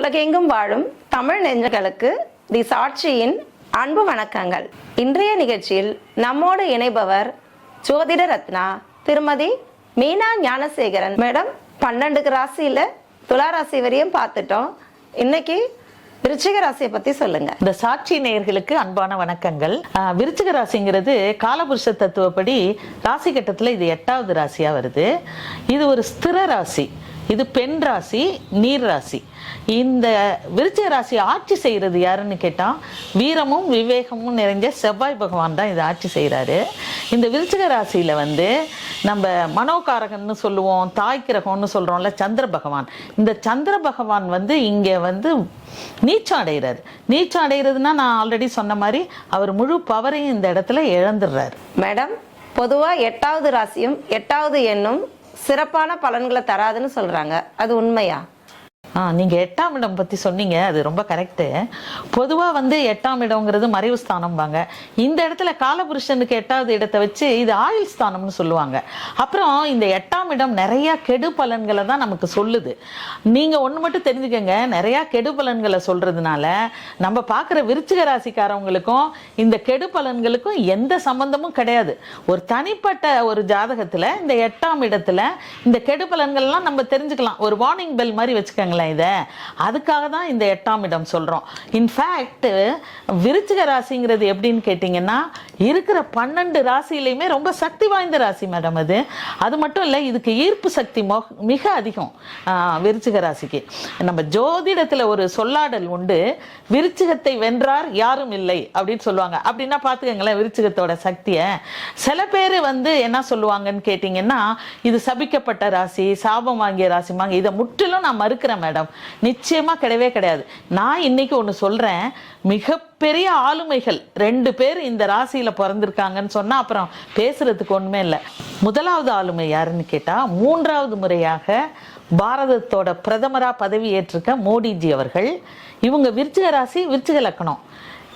உலகெங்கும் வாழும் தமிழ் நெஞ்சங்களுக்கு தி சாட்சியின் அன்பு வணக்கங்கள். இன்றைய நிகழ்ச்சியில் நம்மோடு இணைபவர் ஜோதிட ரத்னா திருமதி மீனா ஞானசேகரன். மேடம் பன்னெண்டுக்கு ராசியில துலா ராசி வரையும் பார்த்துட்டோம். இன்னைக்கு விருச்சிக ராசியை பத்தி சொல்லுங்க. இந்த சாட்சி நேயர்களுக்கு அன்பான வணக்கங்கள். விருச்சிக ராசிங்கிறது காலபுருஷ தத்துவப்படி ராசி கட்டத்தில் இது எட்டாவது ராசியா வருது. இது ஒரு ஸ்திர ராசி. இது பெண் ராசி நீர் ராசி. இந்த விருச்சிக ராசி ஆட்சி செய்கிறது யாருன்னு கேட்டால் வீரமும் விவேகமும் நிறைஞ்ச செவ்வாய் பகவான் தான் இதை ஆட்சி செய்கிறாரு இந்த விருச்சிக ராசியில் வந்து நம்ம மனோகாரகன்னு சொல்லுவோம் தாய் கிரகம்னு சொல்கிறோம்ல சந்திர பகவான். இந்த சந்திர பகவான் வந்து இங்கே வந்து நீச்சம் அடைகிறாரு நீச்சம் அடைகிறதுனா நான் ஆல்ரெடி சொன்ன மாதிரி அவர் முழு பவரையும் இந்த இடத்துல இழந்துடுறாரு. மேடம் பொதுவாக எட்டாவது ராசியும் எட்டாவது எண்ணும் சிறப்பான பலன்களை தராதுன்னு சொல்கிறாங்க அது உண்மையா? ஆ நீங்கள் எட்டாம் இடம் பற்றி சொன்னீங்க அது ரொம்ப கரெக்டு பொதுவாக வந்து எட்டாம் இடங்கிறது மறைவு ஸ்தானம்பாங்க. இந்த இடத்துல காலபுருஷனுக்கு எட்டாவது இடத்தை வச்சு இது ஆயுள் ஸ்தானம்னு சொல்லுவாங்க. அப்புறம் இந்த எட்டாம் இடம் நிறையா கெடு பலன்களை தான் நமக்கு சொல்லுது. நீங்கள் ஒன்று மட்டும் தெரிஞ்சுக்கங்க நிறையா கெடு பலன்களை சொல்கிறதுனால நம்ம பார்க்குற விருச்சிக ராசிக்காரவங்களுக்கும் இந்த கெடு பலன்களுக்கும் எந்த சம்பந்தமும் கிடையாது. ஒரு தனிப்பட்ட ஒரு ஜாதகத்தில் இந்த எட்டாம் இடத்துல இந்த கெடு பலன்கள்லாம் நம்ம தெரிஞ்சுக்கலாம். ஒரு வார்னிங் பெல் மாதிரி வச்சுக்கோங்களேன். இதை? அதுக்காக தான் இந்த எட்டாம் இடம் சொல்கிறோம் இன்ஃபேக்ட் விருச்சிக ராசிங்கிறது எப்படின்னு கேட்டிங்கன்னா இருக்கிற பன்னெண்டு ராசியிலையுமே ரொம்ப சக்தி வாய்ந்த ராசி மேடம் அது. அது மட்டும் இல்லை இதுக்கு ஈர்ப்பு சக்தி மோ மிக அதிகம் ஆஹ், விருச்சிக ராசிக்கு. நம்ம ஜோதிடத்தில் ஒரு சொல்லாடல் உண்டு விருச்சிகத்தை வென்றார் யாரும் இல்லை அப்படின்னு சொல்லுவாங்க. அப்படின்னா பார்த்துக்கங்களேன் விருச்சிகத்தோட சக்தியை. சில பேர் வந்து என்ன சொல்லுவாங்கன்னு கேட்டிங்கன்னா இது சபிக்கப்பட்ட ராசி சாபம் வாங்கிய ராசி வாங்கி இதை முற்றிலும் நான் மறுக்கிறேன் மேடம். நிச்சயமா கிடையவே கிடையாது. நான் இன்னைக்கு ஒன்று சொல்றேன். மிகப்பெரிய ஆளுமைகள் ரெண்டு பேர் இந்த ராசியில பிறந்திருக்காங்கன்னு சொன்னா அப்புறம் பேசுறதுக்கு ஒண்ணுமே இல்லை. முதலாவது ஆளுமை யாருன்னு கேட்டால் மூன்றாவது முறையாக பாரதத்தோட பிரதமரா பதவி ஏற்றிருக்க மோடிஜி அவர்கள். இவங்க விருச்சிக ராசி விருச்சிக லக்கணம்.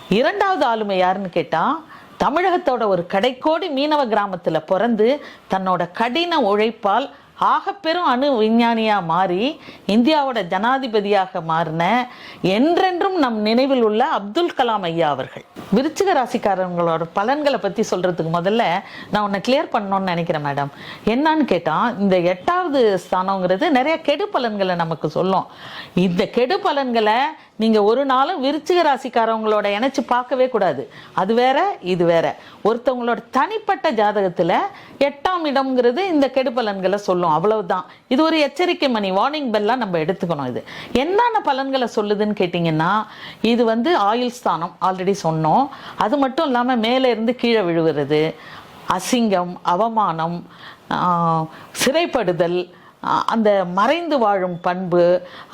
இரண்டாவது ஆளுமை யாருன்னு கேட்டா தமிழகத்தோட ஒரு கடைக்கோடி மீனவ கிராமத்துல பிறந்து தன்னோட கடின உழைப்பால் ஆகப்பெரும் அணு விஞ்ஞானியாக மாறி இந்தியாவோட ஜனாதிபதியாக மாறின என்றென்றும் நம் நினைவில் உள்ள அப்துல் கலாம் ஐயா அவர்கள். விருச்சிக ராசிக்காரங்களோட பலன்களை பற்றி சொல்கிறதுக்கு முதல்ல நான் உன்னை கிளியர் பண்ணணும்னு நினைக்கிறேன் மேடம் என்னன்னு கேட்டால் இந்த எட்டாவது ஸ்தானங்கிறது நிறைய கெடு பலன்களை நமக்கு சொல்லும். இந்த கெடு பலன்களை நீங்கள் ஒரு நாளும் விருச்சிக ராசிக்காரவங்களோட இணைச்சி பார்க்கவே கூடாது. அது வேற இது வேற. ஒருத்தவங்களோட தனிப்பட்ட ஜாதகத்தில் எட்டாம் இடம்ங்கிறது இந்த கெடுபலன்களை சொல்லும். அவ்வளவுதான். இது ஒரு எச்சரிக்கை மணி வார்னிங் பெல்லாம் நம்ம எடுத்துக்கணும் இது. என்னென்ன பலன்களை சொல்லுதுன்னு கேட்டிங்கன்னா இது வந்து ஆயுள் ஸ்தானம் ஆல்ரெடி சொன்னோம். அது மட்டும் இல்லாமல் மேலே இருந்து கீழே விழுகிறது அசிங்கம் அவமானம் சிறைப்படுதல் அந்த மறைந்து வாழும் பண்பு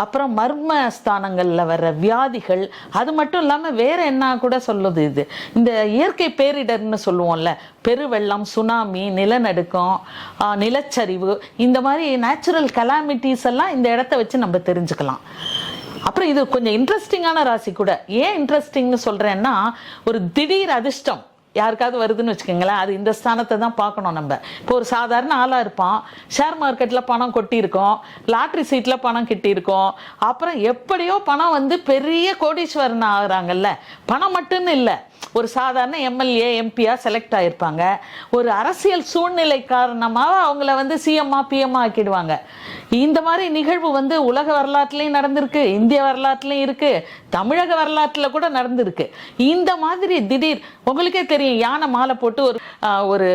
அப்புறம் மர்ம ஸ்தானங்களில் வர்ற வியாதிகள் அது மட்டும் இல்லாமல் வேற என்ன கூட சொல்லுது இது. இந்த இயற்கை பேரிடர்னு சொல்லுவோம்ல பெருவெள்ளம் சுனாமி நிலநடுக்கம் நிலச்சரிவு இந்த மாதிரி நேச்சுரல் கலாமிட்டிஸ் எல்லாம் இந்த இடத்த வச்சு நம்ம தெரிஞ்சுக்கலாம். அப்புறம் இது கொஞ்சம் இன்ட்ரெஸ்டிங்கான ராசி கூட. ஏன் இன்ட்ரெஸ்டிங்னு சொல்கிறேன்னா ஒரு திடீர் அதிர்ஷ்டம். யாருக்காவது வருதுன்னு வச்சுக்கோங்களேன் அது இந்த ஸ்தானத்தை தான் பார்க்கணும் நம்ம. இப்போ ஒரு சாதாரண ஆளாக இருப்பான் ஷேர் மார்க்கெட்டில் பணம் கொட்டியிருக்கோம் லாட்ரி சீட்டில் பணம் கிட்டியிருக்கோம் அப்புறம் எப்படியோ பணம் வந்து பெரிய கோடீஸ்வரன் ஆகுறாங்கல்ல. பணம் மட்டும்னு இல்லை ஒரு சாதாரண எம்எல்ஏ எம்பியாக செலக்ட் ஆகிருப்பாங்க ஒரு அரசியல் சூழ்நிலை காரணமாக அவங்கள வந்து சிஎம்மா பிஎம்மா ஆக்கிடுவாங்க. இந்த மாதிரி நிகழ்வு வந்து உலக வரலாற்றுலையும் நடந்திருக்கு இந்திய வரலாற்றுலையும் இருக்குது தமிழக வரலாற்றில் கூட நடந்திருக்கு. இந்த மாதிரி திடீர் உங்களுக்கே தெரியும். யானை மாலை போட்டு ஒரு ஒரு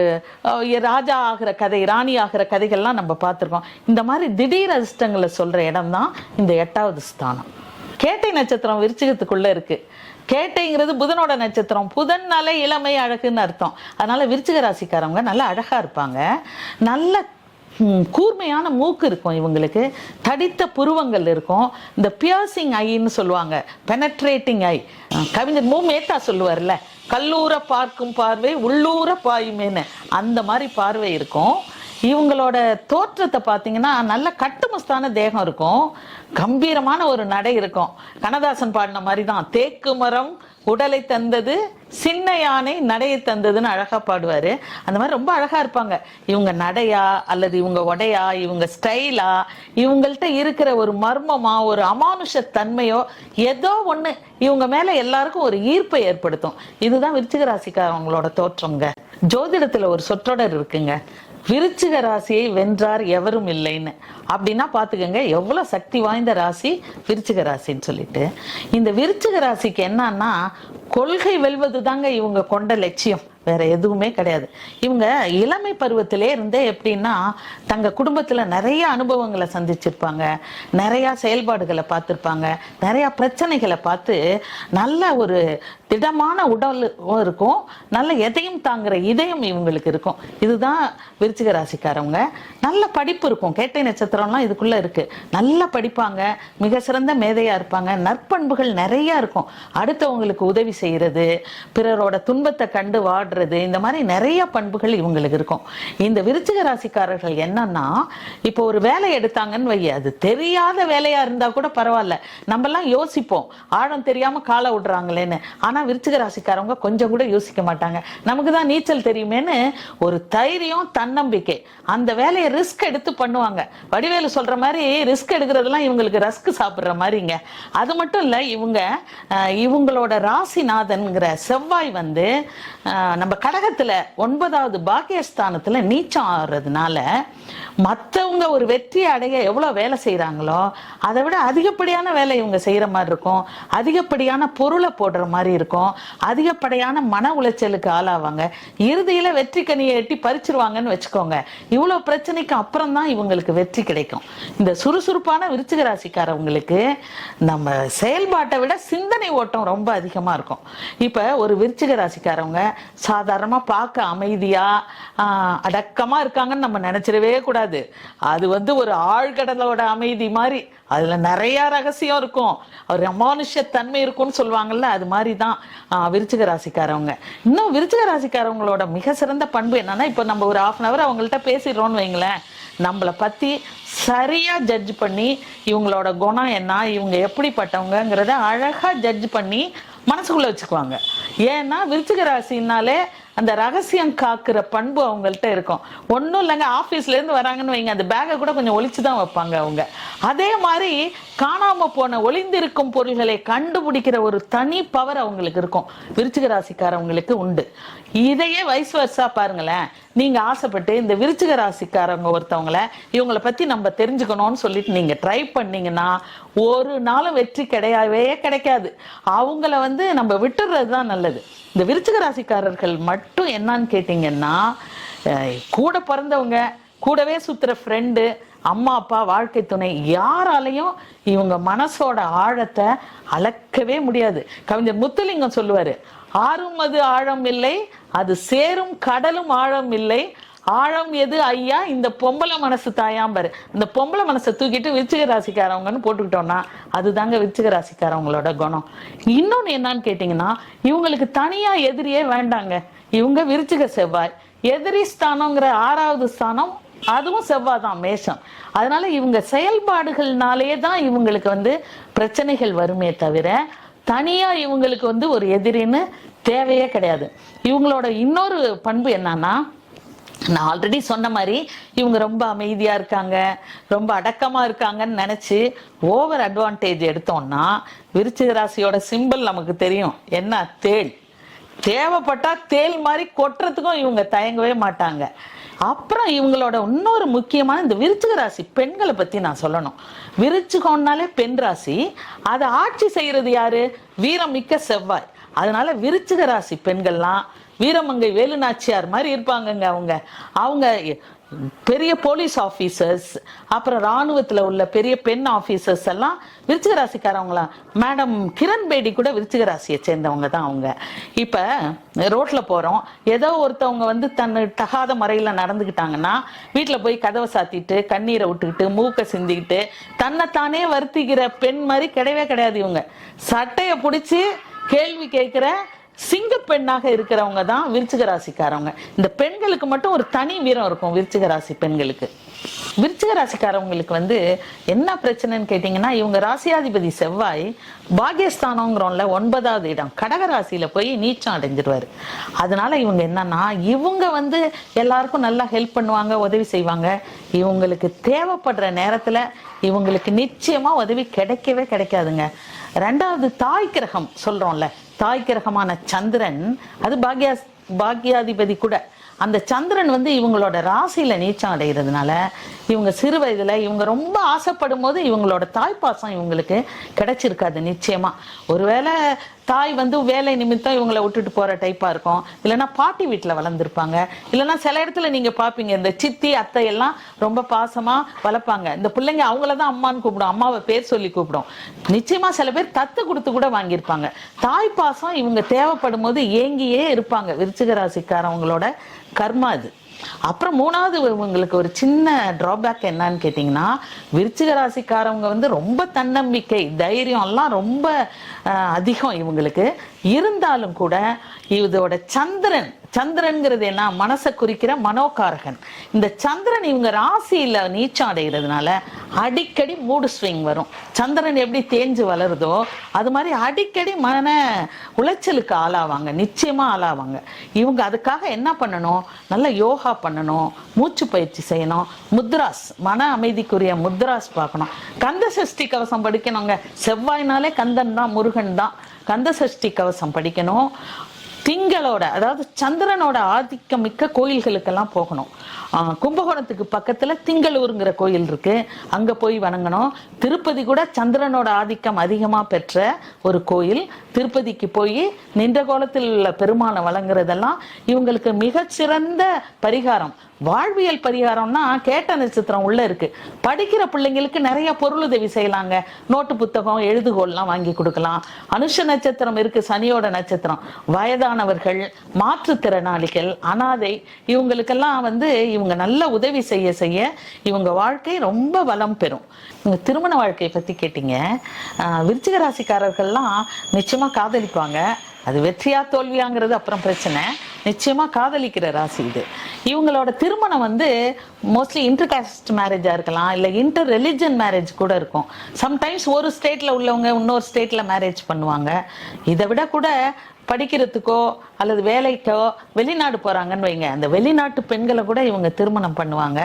ராஜா ஆகிற கதை ராணி ஆகிற கதைகள்லாம் நம்ம பார்த்துருக்கோம். இந்த மாதிரி திடீர் அதிர்ஷ்டங்களை சொல்கிற இடம் தான் இந்த எட்டாவது ஸ்தானம். கேட்டை நட்சத்திரம் விருச்சிகத்துக்குள்ளே இருக்கு. கேட்டைங்கிறது புதனோட நட்சத்திரம். புதன்னாலே இளமை அழகுன்னு அர்த்தம். அதனால் விருச்சிக ராசிக்காரவங்க நல்லா அழகாக இருப்பாங்க. நல்ல கூர்மையான மூக்கு இருக்கும் இவங்களுக்கு. தடித்த புருவங்கள் இருக்கும். இந்த பியர்சிங் ஐன்னு சொல்லுவாங்க. பெனட்ரேட்டிங் ஐ கவிஞர் மூ மேத்தா சொல்லுவார்ல. கல்லூர பார்க்கும் பார்வை உள்ளூர பாயுமேன்னு அந்த மாதிரி பார்வை இருக்கும். இவங்களோட தோற்றத்தை பார்த்தீங்கன்னா நல்ல கட்டுமஸ்தான தேகம் இருக்கும். கம்பீரமான ஒரு நடை இருக்கும். கண்ணதாசன் பாடின மாதிரி தான் தேக்கு மரம் உடலை தந்தது சின்ன யானை நடையை தந்ததுன்னு அழகா பாடுவாரு. அந்த மாதிரி ரொம்ப அழகா இருப்பாங்க. இவங்க நடையா அல்லது இவங்க உடையா இவங்க ஸ்டைலா இவங்கள்ட்ட இருக்கிற ஒரு மர்மமா ஒரு அமானுஷ தன்மையோ ஏதோ ஒண்ணு இவங்க மேல எல்லாருக்கும் ஒரு ஈர்ப்பை ஏற்படுத்தும். இதுதான் விருச்சிக ராசிக்காரவங்களோட தோற்றம்ங்க. ஜோதிடத்துல ஒரு சொற்றொடர் இருக்குங்க. விருச்சிக ராசியை வென்றார் எவரும் இல்லைன்னு. அப்படின்னா பார்த்துக்கோங்க எவ்வளோ சக்தி வாய்ந்த ராசி விருச்சிக ராசின்னு சொல்லிட்டு. இந்த விருச்சிக ராசிக்கு என்னன்னா கொள்கை வெல்வது தாங்க இவங்க கொண்ட லட்சியம். வேற எதுவுமே கிடையாது. இவங்க இளமை பருவத்திலே இருந்தே எப்படின்னா தங்க குடும்பத்தில் நிறைய அனுபவங்களை சந்திச்சிருப்பாங்க. நிறையா செயல்பாடுகளை பார்த்துருப்பாங்க. நிறையா பிரச்சனைகளை பார்த்து நல்ல ஒரு திடமான உடலும் இருக்கும். நல்ல எதையும் தாங்குற இதயம் இவங்களுக்கு இருக்கும். இதுதான் விருச்சிக ராசிக்காரவங்க. நல்ல படிப்பு இருக்கும். கேட்டை நட்சத்திரம்லாம் இதுக்குள்ள இருக்கு. நல்லா படிப்பாங்க. மிக சிறந்த மேதையா இருப்பாங்க. நற்பண்புகள் நிறைய இருக்கும். அடுத்தவங்களுக்கு உதவி செய்யறது பிறரோட துன்பத்தை கண்டு வாடுறது இந்த மாதிரி நிறைய பண்புகள் இவங்களுக்கு இருக்கும். இந்த விருச்சிக ராசிக்காரர்கள் என்னன்னா இப்போ ஒரு வேலை எடுத்தாங்கன்னு வை அது தெரியாத வேலையா இருந்தா கூட பரவாயில்ல. நம்ம எல்லாம் யோசிப்போம். ஆழம் தெரியாம காலை விடுறாங்களேன்னு. ஆனால் விருச்சிக ராசிக்காரவங்க கொஞ்சம் கூட யோசிக்க மாட்டாங்க. நமக்கு தான் நீச்சல் தெரியுமேன்னு ஒரு தைரியம் தன்னம்பிக்கை. அந்த வேலையை ரிஸ்க் எடுத்து பண்ணுவாங்க. வடிவேலு சொல்கிற மாதிரி ரிஸ்க் எடுக்கிறதெல்லாம் இவங்களுக்கு ரஸ்க் சாப்பிட்ற மாதிரிங்க. அது மட்டும் இல்லை இவங்க இவங்களோட ராசிநாதன்கிற செவ்வாய் வந்து நம்ம கடகத்தில் ஒன்பதாவது பாக்கியஸ்தானத்தில் நீச்சம் ஆடுறதுனால மற்றவங்க ஒரு வெற்றி அடைய எவ்வளோ வேலை செய்கிறாங்களோ அதை விட அதிகப்படியான வேலை இவங்க செய்கிற மாதிரி இருக்கும். அதிகப்படியான பொருளை போடுற மாதிரி இருக்கும் அதிகப்படியான மன உளைச்சலுக்கு ஆளாவாங்க. இறுதியில வெற்றி கனியை எட்டி பறிச்சிருவாங்கன்னு வச்சுக்கோங்க. இவ்வளவு பிரச்சனைக்கு அப்புறம் தான் இவங்களுக்கு வெற்றி கிடைக்கும். இந்த சுறுசுறுப்பான விருச்சிக ராசிக்காரவங்களுக்கு நம்ம செயல்பாட்டை விட சிந்தனை ஓட்டம் ரொம்ப அதிகமா இருக்கும். இப்ப ஒரு விருச்சிக ராசிக்காரவங்க சாதாரணமா பார்க்க அமைதியா அடக்கமாக அடக்கமா இருக்காங்கன்னு நம்ம நினைச்சிடவே கூடாது. அது வந்து ஒரு ஆழ்கடலோட அமைதி மாதிரி அதில் நிறையா ரகசியம் இருக்கும். ஒரு அமானுஷ்ய தன்மை இருக்கும்னு சொல்லுவாங்கள்ல அது மாதிரி தான் விருச்சிக ராசிக்காரவங்க. இன்னும் விருச்சிக ராசிக்காரவங்களோட மிக சிறந்த பண்பு என்னன்னா இப்போ நம்ம ஒரு ஆஃப் அன் அவர் அவங்கள்ட்ட பேசிடுறோம்னு வைங்களேன். நம்மளை பற்றி சரியாக ஜட்ஜ் பண்ணி இவங்களோட குணம் என்ன இவங்க எப்படிப்பட்டவங்கங்கிறத அழகாக ஜட்ஜ் பண்ணி மனசுக்குள்ளே வச்சுக்குவாங்க. ஏன்னா விருச்சிக ராசினாலே அந்த ரகசியம் காக்குற பண்பு அவங்கள்ட்ட இருக்கும். ஒன்றும் இல்லைங்க ஆஃபீஸ்லேருந்து வராங்கன்னு வைங்க அந்த பேக்கை கூட கொஞ்சம் ஒழிச்சு தான் வைப்பாங்க அவங்க. அதே மாதிரி காணாமல் போன ஒளிந்திருக்கும் பொருள்களை கண்டுபிடிக்கிற ஒரு தனி பவர் அவங்களுக்கு இருக்கும். விருச்சிக ராசிக்காரவங்களுக்கு உண்டு. இதையே வயசு வருஷா பாருங்களேன். நீங்கள் ஆசைப்பட்டு இந்த விருச்சிக ராசிக்காரவங்க ஒருத்தவங்கள இவங்கள பற்றி நம்ம தெரிஞ்சுக்கணும்னு சொல்லிட்டு நீங்கள் ட்ரை பண்ணீங்கன்னா ஒரு நாளும் வெற்றி கிடையவே கிடைக்காது. அவங்கள வந்து நம்ம விட்டுறது தான் நல்லது. இந்த விருச்சிக ராசிக்காரர்கள் மட்டும் என்னன்னு கேட்டீங்கன்னா கூட பிறந்தவங்க கூடவே சுத்துற ஃப்ரெண்டு அம்மா அப்பா வாழ்க்கை துணை யாராலையும் இவங்க மனசோட ஆழத்தை அளக்கவே முடியாது. கவிஞர் முத்துலிங்கம் சொல்லுவாரு ஆறும் அது ஆழம் இல்லை அது சேரும் கடலும் ஆழம் இல்லை ஆழம் எது ஐயா? இந்த பொம்பளை மனசு தாயாம்பாரு இந்த பொம்பளை மனசை தூக்கிட்டு விருச்சிக ராசிக்காரவங்கன்னு போட்டுக்கிட்டோம்னா அதுதாங்க விருச்சிக ராசிக்காரவங்களோட குணம். இன்னொன்று என்னன்னு கேட்டிங்கன்னா இவங்களுக்கு தனியாக எதிரியே வேண்டாங்க. இவங்க விருச்சிக செவ்வாய். எதிரி ஸ்தானங்கிற ஆறாவது ஸ்தானம் அதுவும் செவ்வாய் தான் மேஷம். அதனால இவங்க செயல்பாடுகள்னாலே தான் இவங்களுக்கு வந்து பிரச்சனைகள் வருமே தவிர தனியா இவங்களுக்கு வந்து ஒரு எதிரின்னு தேவையே கிடையாது. இவங்களோட இன்னொரு பண்பு என்னன்னா நான் ஆல்ரெடி சொன்ன மாதிரி இவங்க ரொம்ப அமைதியா இருக்காங்க ரொம்ப அடக்கமா இருக்காங்கன்னு நினைச்சு ஓவர் அட்வான்டேஜ் எடுத்தோம்னா விருச்சிக ராசியோட சிம்பிள் நமக்கு தெரியும். என்ன? தேள். தேவைப்பட்டா தேள் மாதிரி கொட்டுறதுக்கும் இவங்க தயங்கவே மாட்டாங்க. அப்புறம் இவங்களோட இன்னொரு முக்கியமான இந்த விருச்சிக ராசி பெண்களை பத்தி நான் சொல்லணும். விருச்சிகம்னாலே பெண் ராசி. அதை ஆட்சி செய்யறது யாரு? வீரமிக்க செவ்வாய். அதனால விருச்சிக ராசி பெண்கள்லாம் வீரமங்கை வேலுநாச்சியார் மாதிரி இருப்பாங்கங்க அவங்க. அவங்க பெரிய போலீஸ் ஆஃபீஸர்ஸ் அப்புறம் ராணுவத்தில் உள்ள பெரிய பெண் ஆஃபீஸர்ஸ் எல்லாம் விருச்சிக ராசிக்காரவங்களா மேடம் கிரண் பேடி கூட விருச்சிக ராசியை சேர்ந்தவங்க தான் அவங்க. இப்போ ரோட்டில் போகிறோம் ஏதோ ஒருத்தவங்க வந்து தன் தகாத முறையில் நடந்துக்கிட்டாங்கன்னா வீட்டில் போய் கதவை சாத்திட்டு கண்ணீரை விட்டுக்கிட்டு மூக்கை சிந்திக்கிட்டு தன்னைத்தானே வருத்திக்கிற பெண் மாதிரி கிடையவே கிடையாது இவங்க. சட்டையை பிடிச்சி கேள்வி கேட்குற சிங்க பெண்ணாக இருக்கிறவங்க தான் விருச்சிக ராசிக்காரவங்க. இந்த பெண்களுக்கு மட்டும் ஒரு தனி வீரம் இருக்கும் விருச்சிக ராசி பெண்களுக்கு. விருச்சிக ராசிக்காரவங்களுக்கு வந்து என்ன பிரச்சனைன்னு கேட்டிங்கன்னா இவங்க ராசியாதிபதி செவ்வாய் பாகியஸ்தானங்கிறோம்ல ஒன்பதாவது இடம். கடக ராசியில போய் நீச்சம் அடைஞ்சிருவாரு. அதனால இவங்க என்னன்னா இவங்க வந்து எல்லாருக்கும் நல்லா ஹெல்ப் பண்ணுவாங்க உதவி செய்வாங்க. இவங்களுக்கு தேவைப்படுற நேரத்துல இவங்களுக்கு நிச்சயமா உதவி கிடைக்கவே கிடைக்காதுங்க. ரெண்டாவது தாய் கிரகம் சொல்றோம்ல தாய் கிரகமான சந்திரன் அது பாக்யா பாக்யாதிபதி கூட. அந்த சந்திரன் வந்து இவங்களோட ராசியில நீச்சம் அடைகிறதுனால இவங்க சிறு வயதுல இவங்க ரொம்ப ஆசைப்படும் போது இவங்களோட தாய்ப்பாசம் இவங்களுக்கு கிடைச்சிருக்காது நிச்சயமா. ஒருவேளை தாய் வந்து வேலை நிமித்தம் இவங்களை விட்டுட்டு போகிற டைப்பாக இருக்கும். இல்லைன்னா பாட்டி வீட்டில் வளர்ந்துருப்பாங்க. இல்லைன்னா சில இடத்துல நீங்கள் பார்ப்பீங்க இந்த சித்தி அத்தை எல்லாம் ரொம்ப பாசமாக வளர்ப்பாங்க. இந்த பிள்ளைங்க அவங்கள தான் அம்மான்னு கூப்பிடும் அம்மாவை பேர் சொல்லி கூப்பிடும். நிச்சயமாக சில பேர் தத்து கொடுத்து கூட வாங்கியிருப்பாங்க. தாய் பாசம் இவங்க தேவைப்படும் போது ஏங்கியே இருப்பாங்க. விருச்சிக ராசிக்காரவங்களோட கர்மா அது அப்புறம் மூணாவது இவங்களுக்கு ஒரு சின்ன டிராபேக் என்னன்னு கேட்டிங்கன்னா விருச்சிக ராசிக்காரவங்க வந்து ரொம்ப தன்னம்பிக்கை தைரியம் எல்லாம் ரொம்ப அதிகம் இவங்களுக்கு. இருந்தாலும் கூட இதோட சந்திரன் சந்திரன்கிறது என்ன மனசை குறிக்கிற மனோகாரகன். இந்த சந்திரன் இவங்க ராசியில நீச்சம் அடைகிறதுனால அடிக்கடி மூடு ஸ்விங் வரும். சந்திரன் எப்படி தேஞ்சு வளருதோ அது மாதிரி அடிக்கடி மன உளைச்சலுக்கு ஆளாவாங்க நிச்சயமா ஆளாவாங்க. இவங்க அதுக்காக என்ன பண்ணணும்? நல்ல யோகா பண்ணணும் மூச்சு பயிற்சி செய்யணும் முத்ராஸ் மன அமைதிக்குரிய முத்ராஸ் பார்க்கணும். கந்த சஷ்டி கவசம் படிக்கணுங்க. செவ்வாய்னாலே கந்தன் தான் முருகன் தான். கந்த சஷ்டி கவசம் படிக்கணும். திங்களோட அதாவது சந்திரனோட ஆதிக்கம் மிக்க கோயில்களுக்கெல்லாம் போகணும். கும்பகோணத்துக்கு பக்கத்துல திங்களூருங்கிற கோயில் இருக்கு. அங்க போய் வணங்கணும். திருப்பதி கூட சந்திரனோட ஆதிக்கம் அதிகமாக பெற்ற ஒரு கோயில். திருப்பதிக்கு போய் நின்ற கோலத்தில் உள்ள பெருமானை வழங்குறதெல்லாம் இவங்களுக்கு மிகச்சிறந்த பரிகாரம். வாழ்வியல் பரிகாரம்னா கேட்ட நட்சத்திரம் உள்ள இருக்கு. படிக்கிற பிள்ளைங்களுக்கு நிறைய பொருளுதவி செய்யலாங்க. நோட்டு புத்தகம் எழுதுகோல்லாம் வாங்கி கொடுக்கலாம். அனுஷ நட்சத்திரம் இருக்கு சனியோட நட்சத்திரம். வயதானவர்கள் மாற்றுத்திறனாளிகள் அனாதை இவங்களுக்கெல்லாம் வந்து இவங்க நல்ல உதவி செய்ய செய்ய இவங்க வாழ்க்கை ரொம்ப வளம் பெறும். இவங்க திருமண வாழ்க்கையை பற்றி கேட்டீங்க. விருச்சிக ராசிக்காரர்கள்லாம் நிச்சயமாக காதலிப்பாங்க. அது வெற்றியா தோல்வியாங்கிறது அப்புறம் பிரச்சனை. நிச்சயமாக காதலிக்கிற ராசி இது. இவங்களோட திருமணம் வந்து மோஸ்ட்லி இன்டர் காஸ்ட் மேரேஜாக இருக்கலாம் இல்லை இன்டர் ரிலிஜன் மேரேஜ் கூட இருக்கும். சம்டைம்ஸ் ஒரு ஸ்டேட்டில் உள்ளவங்க இன்னொரு ஸ்டேட்டில் மேரேஜ் பண்ணுவாங்க. இதை விட கூட படிக்கிறதுக்கோ அல்லது வேலைக்கோ வெளிநாடு போகிறாங்கன்னு வைங்க. அந்த வெளிநாட்டு பெண்களை கூட இவங்க திருமணம் பண்ணுவாங்க.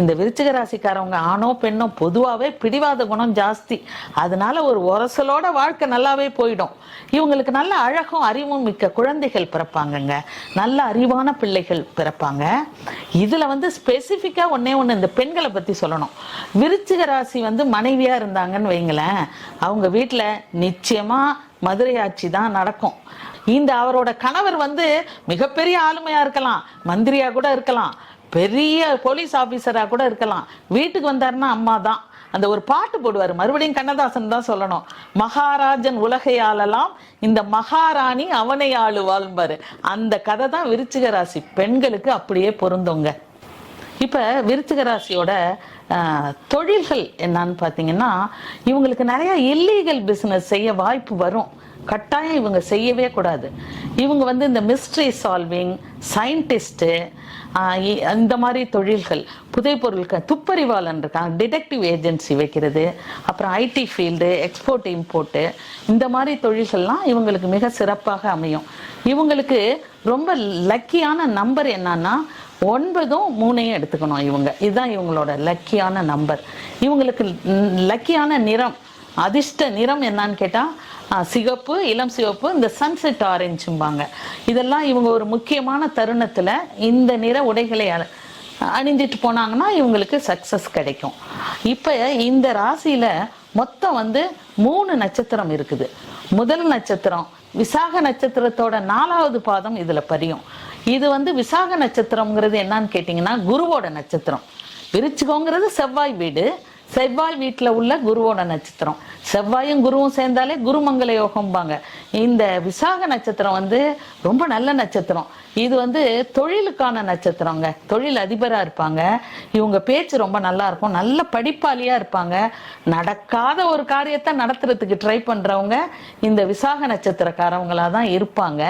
இந்த விருச்சிக ராசிக்காரவங்க ஆணோ பெண்ணோ பொதுவாகவே பிடிவாத குணம் ஜாஸ்தி. அதனால ஒரு உரசலோட வாழ்க்கை நல்லாவே போயிடும். இவங்களுக்கு நல்ல அழகும் அறிவும் மிக்க குழந்தைகள் பிறப்பாங்கங்க. நல்ல அறிவான பிள்ளைகள் பிறப்பாங்க. இதில் வந்து ஸ்பெசிஃபிக்காக ஒன்றே ஒன்று இந்த பெண்களை பற்றி சொல்லணும். விருச்சிக ராசி வந்து மனைவியாக இருந்தாங்கன்னு வைங்களேன். அவங்க வீட்டில் நிச்சயமா மதுரை ஆட்சி தான் நடக்கும். இந்த அவரோட கணவர் வந்து மிகப்பெரிய ஆளுமையா இருக்கலாம் மந்திரியா கூட இருக்கலாம் பெரிய போலீஸ் ஆபீசரா கூட இருக்கலாம். வீட்டுக்கு வந்தாருன்னா அம்மா தான். அந்த ஒரு பாட்டு போடுவார். மறுபடியும் கண்ணதாசன் தான் சொல்லணும். மகாராஜன் உலகை ஆளலாம் இந்த மகாராணி அவனை ஆளுவாள்பாரு அந்த கதை தான் விருச்சிக ராசி பெண்களுக்கு அப்படியே பொருந்துங்க. இப்போ விருச்சிக ராசியோட தொழில்கள் என்னன்னு பார்த்தீங்கன்னா இவங்களுக்கு நிறைய இல்லீகல் பிஸ்னஸ் செய்ய வாய்ப்பு வரும். கட்டாயம் இவங்க செய்யவே கூடாது. இவங்க வந்து இந்த மிஸ்ட்ரி சால்விங் சயின்டிஸ்ட்டு இந்த மாதிரி தொழில்கள் புதைப்பொருட்கள் துப்பறிவாளன் இருக்காங்க டிடெக்டிவ் ஏஜென்சி வைக்கிறது அப்புறம் ஐடி ஃபீல்டு எக்ஸ்போர்ட் இம்போர்ட்டு இந்த மாதிரி தொழில்கள்லாம் இவங்களுக்கு மிக சிறப்பாக அமையும். இவங்களுக்கு ரொம்ப லக்கியான நம்பர் என்னன்னா ஒன்பதும் மூணையும் எடுத்துக்கணும் இவங்க. இதுதான் இவங்களோட லக்கியான நம்பர் இவங்களுக்கு லக்கியான நிறம். அதிர்ஷ்ட நிறம் என்னன்னு கேட்டால் சிகப்பு இளம் சிவப்பு இந்த சன்செட் ஆரஞ்சும்பாங்க இதெல்லாம் இவங்க ஒரு முக்கியமான தருணத்தில் இந்த நிற உடைகளை அணிஞ்சிட்டு போனாங்கன்னா இவங்களுக்கு சக்ஸஸ் கிடைக்கும். இப்போ இந்த ராசியில் மொத்தம் வந்து மூணு நட்சத்திரம் இருக்குது. முதல் நட்சத்திரம் விசாக நட்சத்திரத்தோட நாலாவது பாதம் இதில் பதியும். இது வந்து விசாக நட்சத்திரம்ங்கிறது என்னன்னு கேட்டிங்கன்னா குருவோட நட்சத்திரம். விரிச்சுக்கோங்கிறது செவ்வாய் வீடு. செவ்வாய் வீட்டில் உள்ள குருவோட நட்சத்திரம். செவ்வாயும் குருவும் சேர்ந்தாலே குருமங்கல யோகம்பாங்க. இந்த விசாக நட்சத்திரம் வந்து ரொம்ப நல்ல நட்சத்திரம். இது வந்து தொழிலுக்கான நட்சத்திரங்க. தொழில் அதிபராக இருப்பாங்க. இவங்க பேச்சு ரொம்ப நல்லா இருக்கும். நல்ல படிப்பாளியாக இருப்பாங்க. நடக்காத ஒரு காரியத்தை நடத்துறதுக்கு ட்ரை பண்றவங்க இந்த விசாக நட்சத்திரக்காரவங்களா தான் இருப்பாங்க.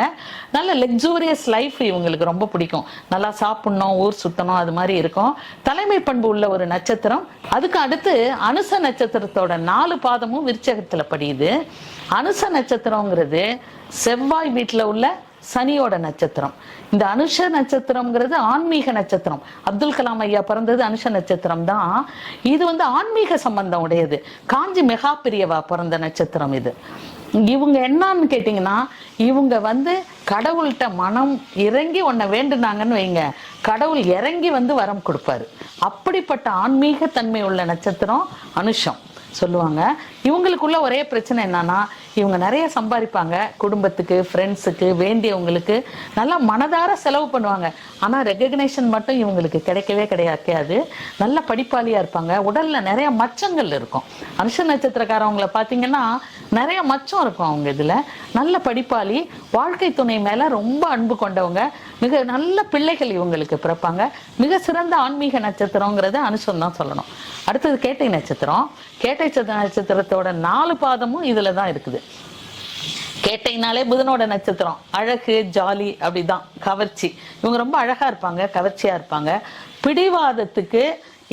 நல்ல லக்ஸூரியஸ் லைஃப் இவங்களுக்கு ரொம்ப பிடிக்கும். நல்லா சாப்பிட்ணும் ஊர் சுத்தணும் அது மாதிரி இருக்கும். தலைமை பண்பு உள்ள ஒரு நட்சத்திரம். அதுக்கு அடுத்து அனுச நட்சத்திரத்தோட நாலு பாதமும் விருச்சகத்தில் படியுது. அனுச நட்சத்திரங்கிறது செவ்வாய் வீட்டுல உள்ள சனியோட நட்சத்திரம். இந்த அனுஷ நட்சத்திரம்ங்கிறது ஆன்மீக நட்சத்திரம். அப்துல் கலாம் ஐயா பிறந்தது அனுஷ நட்சத்திரம் தான். இது வந்து ஆன்மீக சம்பந்தம் உடையது. காஞ்சி மெகா பிரியவா பிறந்த நட்சத்திரம் இது. இவங்க என்னன்னு கேட்டிங்கன்னா இவங்க வந்து கடவுள்கிட்ட மனம் இறங்கி உன்னை வேண்டுனாங்கன்னு வைங்க. கடவுள் இறங்கி வந்து வரம் கொடுப்பாரு. அப்படிப்பட்ட ஆன்மீக தன்மை உள்ள நட்சத்திரம் அனுஷம். சொல்லுவாங்க. இவங்களுக்குள்ள ஒரே பிரச்சனை என்னன்னா இவங்க நிறைய சம்பாதிப்பாங்க. குடும்பத்துக்கு ஃப்ரெண்ட்ஸுக்கு வேண்டியவங்களுக்கு. நல்லா மனதார செலவு பண்ணுவாங்க. ஆனால் ரெகக்னேஷன் மட்டும் இவங்களுக்கு கிடைக்கவே கிடையாது நல்ல படிப்பாளியாக இருப்பாங்க. உடலில் நிறைய மச்சங்கள் இருக்கும். அனுஷ நட்சத்திரக்காரவங்களை பார்த்தீங்கன்னா நிறைய மச்சம் இருக்கும் அவங்க இதில். நல்ல படிப்பாளி வாழ்க்கை துணை மேலே ரொம்ப அன்பு கொண்டவங்க. மிக நல்ல பிள்ளைகள் இவங்களுக்கு பிறப்பாங்க. மிக சிறந்த ஆன்மீக நட்சத்திரங்கிறத அனுஷம் தான் சொல்லணும். அடுத்தது கேட்டை நட்சத்திரம். கேட்டை நட்சத்திரத்தோட நாலு பாதமும் இதில் தான் இருக்குது. கேட்டைனாலே புதனோட நட்சத்திரம். அழகு ஜாலி அப்படிதான். கவர்ச்சி. இவங்க ரொம்ப அழகா இருப்பாங்க கவர்ச்சியா இருப்பாங்க. பிடிவாதத்துக்கு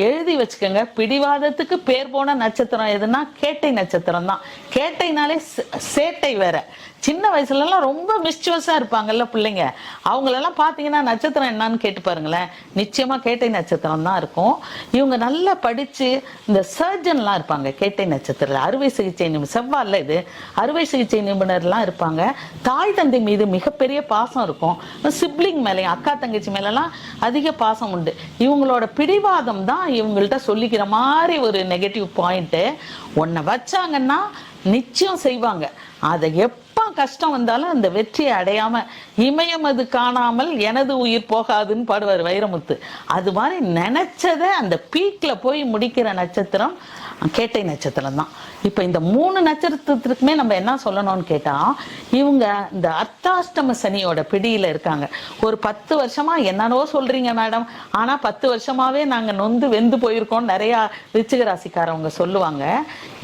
எழுதி வச்சுக்கோங்க. பிடிவாதத்துக்கு பேர் போன நட்சத்திரம் எதுனா கேட்டை நட்சத்திரம் தான். கேட்டைனாலே சே- சேட்டை வேற. சின்ன வயசுலலாம் ரொம்ப மிஸ்டிவஸாக இருப்பாங்கல்ல பிள்ளைங்க. அவங்களெல்லாம் பார்த்தீங்கன்னா நட்சத்திரம் என்னன்னு கேட்டு பாருங்களேன். நிச்சயமாக கேட்டை நட்சத்திரம் தான் இருக்கும். இவங்க நல்லா படித்து இந்த சர்ஜன்லாம் இருப்பாங்க கேட்டை நட்சத்திரத்தில். அறுவை சிகிச்சை நிபுணர் செவ்வாயில் இது. அறுவை சிகிச்சை நிபுணர்லாம் இருப்பாங்க. தாய் தந்தை மீது மிகப்பெரிய பாசம் இருக்கும். சிப்ளிங் மேலேயும் அக்கா தங்கச்சி மேலெல்லாம் அதிக பாசம் உண்டு. இவங்களோட பிடிவாதம் தான் இவங்கள்ட்ட சொல்லிக்கிற மாதிரி ஒரு நெகட்டிவ் பாயிண்ட்டு ஒன்றை வச்சாங்கன்னா நிச்சயம் செய்வாங்க. அதை எப்போ கஷ்டம் வந்தாலும் அந்த வெற்றியை அடையாம இமயம் அது காணாமல் எனது உயிர் போகாதுன்னு பாடுவார் வைரமுத்து. அது மாதிரி நினைச்சதை அந்த பீக்ல போய் முடிக்கிற நட்சத்திரம் கேட்டை நட்சத்திரம் தான். இப்போ இந்த மூணு நட்சத்திரத்துக்குமே நம்ம என்ன சொல்லணும்னு கேட்டால் இவங்க இந்த அர்த்தாஷ்டம சனியோட பிடியில் இருக்காங்க. ஒரு பத்து வருஷமா என்னன்னோ சொல்றீங்க மேடம். ஆனால் பத்து வருஷமாவே நாங்கள் நொந்து வெந்து போயிருக்கோம் நிறையா ரிச்சிக ராசிக்காரவங்க சொல்லுவாங்க.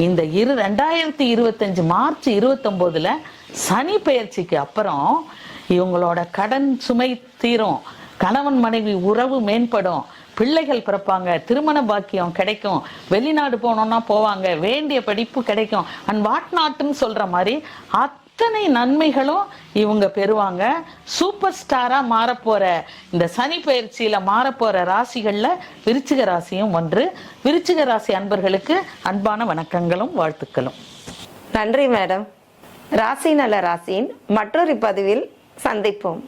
இந்த இரு ரெண்டாயிரத்தி இருபத்தஞ்சு மார்ச் இருபத்தொம்போதுல சனி பயிற்சிக்கு அப்புறம் இவங்களோட கடன் சுமை தீரும். கணவன் மனைவி உறவு மேம்படும். பிள்ளைகள் பிறப்பாங்க. திருமண பாக்கியம் கிடைக்கும். வெளிநாடு போனோம்னா போவாங்க. வேண்டிய படிப்பு கிடைக்கும். அண்ட் வாட் நாட்டுன்னு சொல்ற மாதிரி அத்தனை நன்மைகளும் இவங்க பெறுவாங்க. சூப்பர் ஸ்டாரா மாறப்போற இந்த சனி பயிற்சியில மாறப்போற ராசிகள்ல விருச்சிக ராசியும் ஒன்று. விருச்சிக ராசி அன்பர்களுக்கு அன்பான வணக்கங்களும் வாழ்த்துக்களும். நன்றி மேடம். ராசி நல்ல ராசியின் மற்றொரு பதிவில் சந்திப்போம்.